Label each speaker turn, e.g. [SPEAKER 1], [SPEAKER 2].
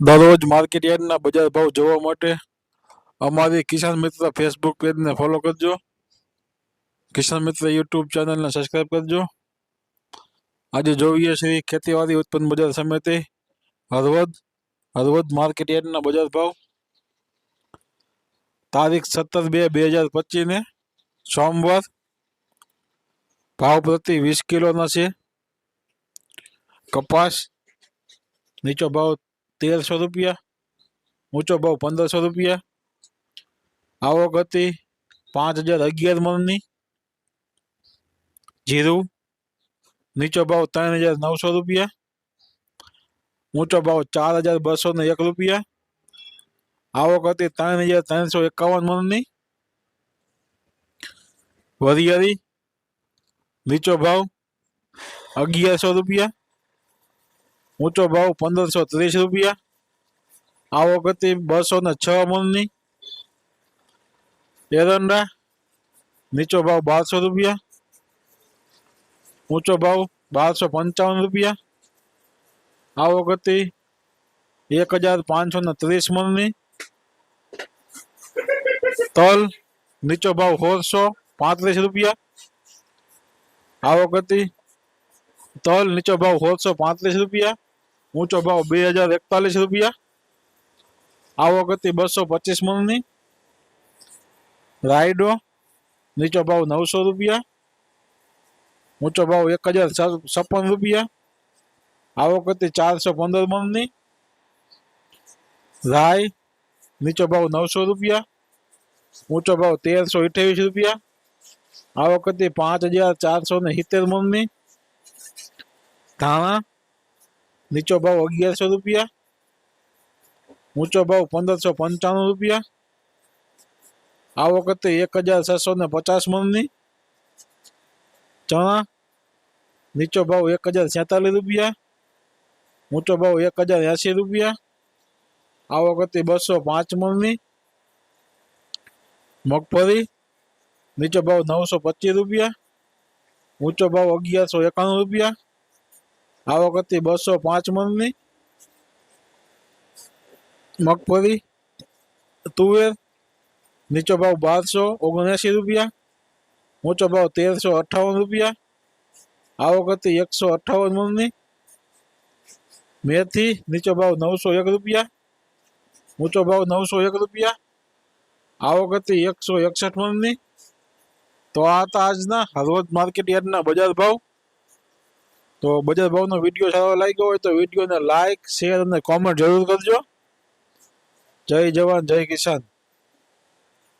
[SPEAKER 1] દરરોજ માર્કેટ યાર્ડના બજાર ભાવ જોવા માટે અમારી કિસાન મિત્ર ફેસબુક પેજને ફોલો કરજો. કિસાન મિત્ર યુટ્યુબ ચેનલને સબસ્ક્રાઇબ કરજો. આજે જોઈએ છીએ ખેતીવાડી ઉત્પન્ન બજાર સમિતિ. હળવદ હળવદ માર્કેટ યાર્ડના બજાર ભાવ. તારીખ સત્તર બે બે હજાર પચીસને સોમવાર. ભાવ પ્રતિ વીસ કિલોના છે. કપાસ નીચો ભાવ તેરસો રૂપિયા ઊંચો ભાવ પંદરસો રૂપિયા આવક હતી પાંચ હજાર અગિયાર મણની જીરું નીચો ભાવ ત્રણ હજાર નવસો રૂપિયા ઊંચો ભાવ ચાર હજાર બસો ને એક રૂપિયા આવક હતી ત્રણ હજાર ત્રણસો એકાવન મણની વરિયાળી નીચો ભાવ અગિયારસો રૂપિયા ઊંચો ભાવ પંદરસો ત્રીસ રૂપિયા આવક હતી બસો ને છ મણની એરંડા નીચો ભાવ બારસો રૂપિયા ઊંચો ભાવ બારસો પંચાવન રૂપિયા આવક હતી એક હજાર પાંચસો ને ત્રીસ મણની તલ નીચો ભાવ સોળસો પાંત્રીસ રૂપિયા આવક હતી તલ નીચો ભાવ સોળસો પાંત્રીસ રૂપિયા ઊંચો ભાવ બે હજાર એકતાલીસ રૂપિયા આવક હતી બસો પચીસ મણની રાયડો નીચો ભાવ નવસો રૂપિયા ઊંચો ભાવ એક હજાર છપ્પન રૂપિયા આવક હતી ચારસો પંદર મણની રાય નીચો ભાવ નવસો રૂપિયા ઊંચો ભાવ તેરસો અઠ્યાવીસ રૂપિયા આવક હતી પાંચ હજાર ચારસો ને સિત્તેર મણની ધાણા નીચો ભાવ અગિયારસો રૂપિયા ઊંચો ભાવ પંદરસો પંચાણું રૂપિયા આવક હતી એક હજાર છસો ને પચાસ મણની ચણા નીચો ભાવ એક હજાર છેતાલીસ રૂપિયા ઊંચો ભાવ એક હજાર એંસી રૂપિયા આવક હતી બસો પાંચ મણની મગફળી નીચો ભાવ નવસો પચીસ રૂપિયા ઊંચો ભાવ અગિયારસો એકાણું રૂપિયા આવક હતી બસો પાંચ મણની મગફળી, તુવેર, નીચો ભાવ બારસો ઓગણએંસી રૂપિયા, ઊંચો ભાવ તેરસો અઠ્ઠાવન રૂપિયા આવક હતી એકસો અઠ્ઠાવન મણની મેથી, નીચો ભાવ નવસો એક રૂપિયા, ઊંચો ભાવ નવસો એક રૂપિયા આવક હતી એકસો એકસઠ મણની. તો આ હતા આજના હળવદ માર્કેટ યાર્ડના બજાર ભાવ. તો બજાર ભાવનો વીડિયો સારો લાગ્યો હોય તો વિડીયોને લાઈક શેર અને કોમેન્ટ જરૂર કરજો. જય જવાન, જય કિસાન.